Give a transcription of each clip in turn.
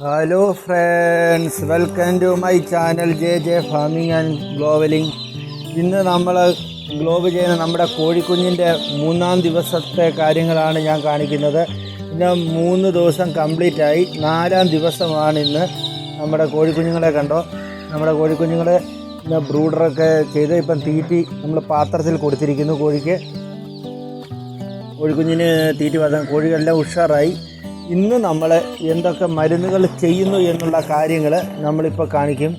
Hello friends welcome to my channel J J farming and globalling ഇന്ന് നമ്മൾ globe ചെയ്യുന്ന നമ്മുടെ കോഴിക്കുഞ്ഞിന്റെ മൂന്നാം ദിവസത്തെ കാര്യങ്ങളാണ് ഞാൻ കാണിക്കുന്നത്. ഇന്ന് മൂന്ന് ദിവസം കംപ്ലീറ്റ് ആയി. നാലാം ദിവസമാണ് ഇന്ന് നമ്മുടെ കോഴിക്കുഞ്ഞുങ്ങളെ കണ്ടോ? നമ്മുടെ കോഴിക്കുഞ്ഞുങ്ങളെ ഇന്ന് ബ്രൂഡറൊക്കെ ചെയ്ത് ഇപ്പം തീറ്റി നമ്മൾ പാത്രത്തിൽ കൊടുത്തിരിക്കുന്നു കോഴിക്ക്. കോഴിക്കുഞ്ഞിന് തീറ്റി പാത്രം. കോഴികളെല്ലാം ഉഷാറായി. ഇന്ന് നമ്മൾ എന്തൊക്കെ മരുന്നുകൾ ചെയ്യുന്നു എന്നുള്ള കാര്യങ്ങൾ നമ്മളിപ്പോൾ കാണിക്കും.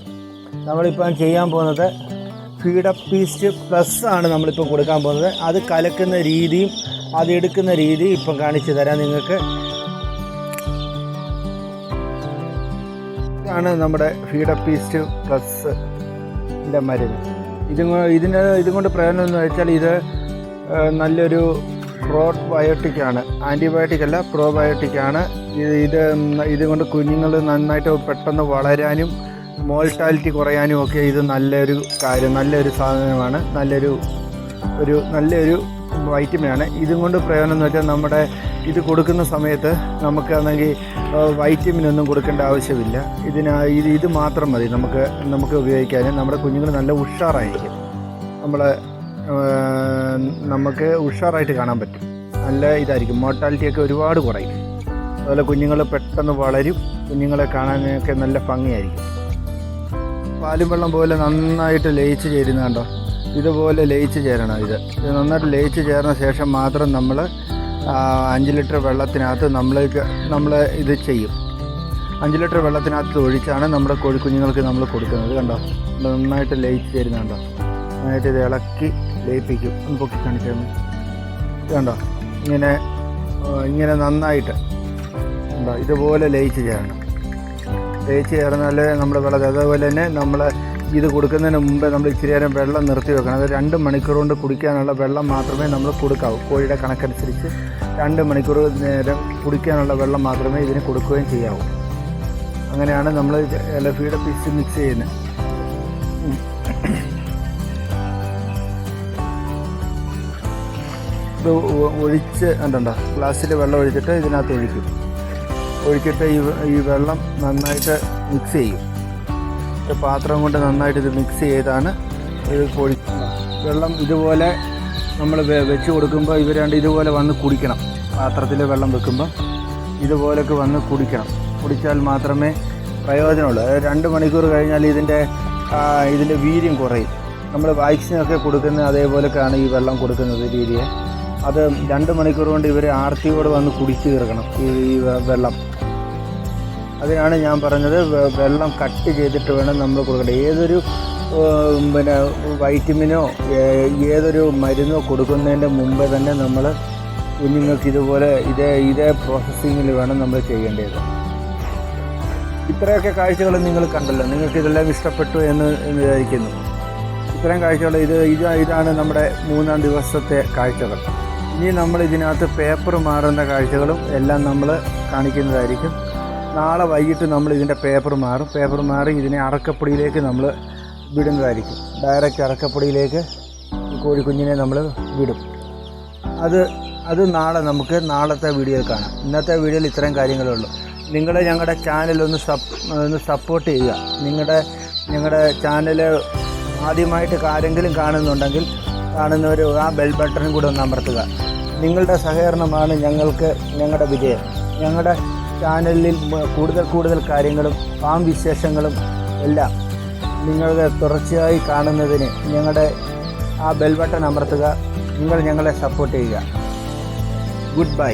നമ്മളിപ്പോൾ ചെയ്യാൻ പോകുന്നത് ഫീഡ് അപ്പ് പീസ്റ്റ് പ്ലസ് ആണ് നമ്മളിപ്പോൾ കൊടുക്കാൻ പോകുന്നത്. അത് കലക്കുന്ന രീതിയും അത് എടുക്കുന്ന രീതിയും ഇപ്പം കാണിച്ചു തരാം നിങ്ങൾക്ക്. ഇതാണ് നമ്മുടെ ഫീഡ് അപ്പ് പീസ്റ്റ് പ്ലസ് മരുന്ന്. ഇത് ഇതിന് ഇതും കൊണ്ട് പ്രയോജനം എന്ന് വെച്ചാൽ ഇത് നല്ലൊരു പ്രോബയോട്ടിക് ആണ് ആന്റിബയോട്ടിക് അല്ല പ്രോബയോട്ടിക്കാണ്. ഇത് ഇത് ഇതുകൊണ്ട് കുഞ്ഞുങ്ങൾ നന്നായിട്ട് പെട്ടെന്ന് വളരാനും മോൾട്ടാലിറ്റി കുറയാനും ഒക്കെ ഇത് നല്ലൊരു കാര്യം നല്ലൊരു സാധനമാണ്. നല്ലൊരു ഒരു നല്ലൊരു വൈറ്റമിനാണ്. ഇതും കൊണ്ട് പ്രയോജനം എന്ന് വെച്ചാൽ നമ്മുടെ ഇത് കൊടുക്കുന്ന സമയത്ത് നമുക്കാണെങ്കിൽ വൈറ്റമിൻ ഒന്നും കൊടുക്കേണ്ട ആവശ്യമില്ല. ഇതിന് ഇത് ഇത് മാത്രം മതി നമുക്ക് നമുക്ക് ഉപയോഗിക്കാൻ നമ്മുടെ കുഞ്ഞുങ്ങൾ നല്ല ഉഷാറായിരിക്കും. നമ്മൾ നമുക്ക് ഉഷാറായിട്ട് കാണാൻ പറ്റും. നല്ല ഇതായിരിക്കും. മോർട്ടാലിറ്റിയൊക്കെ ഒരുപാട് കുറയും. അതുപോലെ കുഞ്ഞുങ്ങൾ പെട്ടെന്ന് വളരും. കുഞ്ഞുങ്ങളെ കാണാനൊക്കെ നല്ല ഭംഗിയായിരിക്കും. പാലും വെള്ളം പോലെ നന്നായിട്ട് ലയിച്ച് ചേരുന്ന കണ്ടോ? ഇതുപോലെ ലയിച്ച് ചേരണം ഇത്. ഇത് നന്നായിട്ട് ലയിച്ച് ചേർന്ന ശേഷം മാത്രം നമ്മൾ അഞ്ച് ലിറ്റർ വെള്ളത്തിനകത്ത് നമ്മൾ നമ്മൾ ഇത് ചെയ്യും. അഞ്ച് ലിറ്റർ വെള്ളത്തിനകത്ത് ഒഴിച്ചാണ് നമ്മുടെ കോഴിക്കുഞ്ഞുങ്ങൾക്ക് നമ്മൾ കൊടുക്കുന്നത്. കണ്ടോ? നന്നായിട്ട് ലയിച്ച് ചേരുന്ന കണ്ടോ? നന്നായിട്ട് ഇത് ഇളക്കി ലയിപ്പിക്കും. ഒന്ന് പൊക്കി കണ്ടോ? ഇങ്ങനെ ഇങ്ങനെ നന്നായിട്ട് കണ്ടോ? ഇതുപോലെ ലയിച്ച് ചേരണം. ലയിച്ച് ചേർന്നാൽ നമ്മൾ വെള്ളം അതേപോലെ തന്നെ നമ്മൾ ഇത് കൊടുക്കുന്നതിന് മുമ്പേ നമ്മൾ ഇച്ചിരി നേരം വെള്ളം നിർത്തി വെക്കണം. അത് രണ്ട് മണിക്കൂർ കൊണ്ട് കുടിക്കാനുള്ള വെള്ളം മാത്രമേ നമ്മൾ കൊടുക്കാവൂ. കോഴിയുടെ കണക്കനുസരിച്ച് രണ്ട് മണിക്കൂർ നേരം കുടിക്കാനുള്ള വെള്ളം മാത്രമേ ഇതിന് കൊടുക്കുകയും ചെയ്യാവൂ. അങ്ങനെയാണ് നമ്മൾ ഇലഫിയുടെ പിച്ച് മിക്സ് ചെയ്യുന്നത്. ഇത് ഒഴിച്ച് കണ്ടോ ഗ്ലാസ്സിൽ വെള്ളം ഒഴിച്ചിട്ട് ഇതിനകത്ത് ഒഴിക്കും. ഒഴിച്ചിട്ട് ഈ ഈ വെള്ളം നന്നായിട്ട് മിക്സ് ചെയ്യും. പാത്രം കൊണ്ട് നന്നായിട്ട് ഇത് മിക്സ് ചെയ്താണ് ഇത് കോഴി വെള്ളം ഇതുപോലെ നമ്മൾ വെച്ച് കൊടുക്കുമ്പോൾ ഇവർ രണ്ട് ഇതുപോലെ വന്ന് കുടിക്കണം. പാത്രത്തിൽ വെള്ളം വെക്കുമ്പോൾ ഇതുപോലൊക്കെ വന്ന് കുടിക്കണം. കുടിച്ചാൽ മാത്രമേ പ്രയോജനമുള്ളൂ. അതായത് രണ്ട് മണിക്കൂർ കഴിഞ്ഞാൽ ഇതിന്റെ ഇതിന്റെ വീര്യം കുറയും. നമ്മൾ വാക്സിനൊക്കെ കൊടുക്കുന്ന അതേപോലൊക്കെയാണ് ഈ വെള്ളം കൊടുക്കുന്നത് രീതിയെ. അത് രണ്ട് മണിക്കൂർ കൊണ്ട് ഇവർ ആർത്തിയോട് വന്ന് കുടിച്ചു തീർക്കണം ഈ വെള്ളം. അതിനാണ് ഞാൻ പറഞ്ഞത് വെള്ളം കട്ട് ചെയ്തിട്ട് വേണം നമ്മൾ കൊടുക്കേണ്ടത്. ഏതൊരു പിന്നെ വൈറ്റമിനോ ഏതൊരു മരുന്നോ കൊടുക്കുന്നതിന്റെ മുമ്പേ തന്നെ നമ്മൾ കുഞ്ഞുങ്ങൾക്ക് ഇതുപോലെ ഇതേ ഇതേ പ്രോസസ്സിങ്ങിൽ വേണം നമ്മൾ ചെയ്യേണ്ടത്. ഇത്രയൊക്കെ കാഴ്ചകൾ നിങ്ങൾ കണ്ടല്ലോ. നിങ്ങൾക്ക് ഇതെല്ലാം ഇഷ്ടപ്പെട്ടു എന്ന് വിചാരിക്കുന്നു. ഇത്തരം കാഴ്ചകൾ ഇത് ഇതാണ് നമ്മുടെ മൂന്നാം ദിവസത്തെ കാഴ്ചകൾ. ഇനി നമ്മൾ ഇതിനകത്ത് പേപ്പർ മാറുന്ന കാഴ്ചകളും എല്ലാം നമ്മൾ കാണിക്കുന്നതായിരിക്കും. നാളെ വൈകിട്ട് നമ്മൾ ഇതിന്റെ പേപ്പർ മാറും. പേപ്പർ മാറി ഇതിനെ അറക്കപ്പൊടിയിലേക്ക് നമ്മൾ വിടുന്നതായിരിക്കും. ഡയറക്റ്റ് അറക്കപ്പൊടിയിലേക്ക് കോഴിക്കുഞ്ഞിനെ നമ്മൾ വിടും. അത് അത് നാളെ നമുക്ക് നാളത്തെ വീഡിയോയിൽ കാണാം. ഇന്നത്തെ വീഡിയോയിൽ ഇത്രയും കാര്യങ്ങളേ ഉള്ളൂ. നിങ്ങൾ ഞങ്ങളുടെ ചാനൽ ഒന്ന് ഒന്ന് സപ്പോർട്ട് ചെയ്യുക. നിങ്ങളുടെ ഞങ്ങളുടെ ചാനൽ ആദ്യമായിട്ട് ആരെങ്കിലും കാണുന്നുണ്ടെങ്കിൽ കാണുന്നവർ ആ ബെൽ ബട്ടണും കൂടെ ഒന്ന് അമർത്തുക. നിങ്ങളുടെ സഹകരണമാണ് ഞങ്ങൾക്ക് ഞങ്ങളുടെ വിജയം. ഞങ്ങളുടെ ചാനലിൽ കൂടുതൽ കൂടുതൽ കാര്യങ്ങളും ഫാം വിശേഷങ്ങളും എല്ലാം നിങ്ങളുടെ തുടർച്ചയായി കാണുന്നതിന് ഞങ്ങളുടെ ആ ബെൽ ബട്ടൺ അമർത്തുക. നിങ്ങൾ ഞങ്ങളെ സപ്പോർട്ട് ചെയ്യുക. Good bye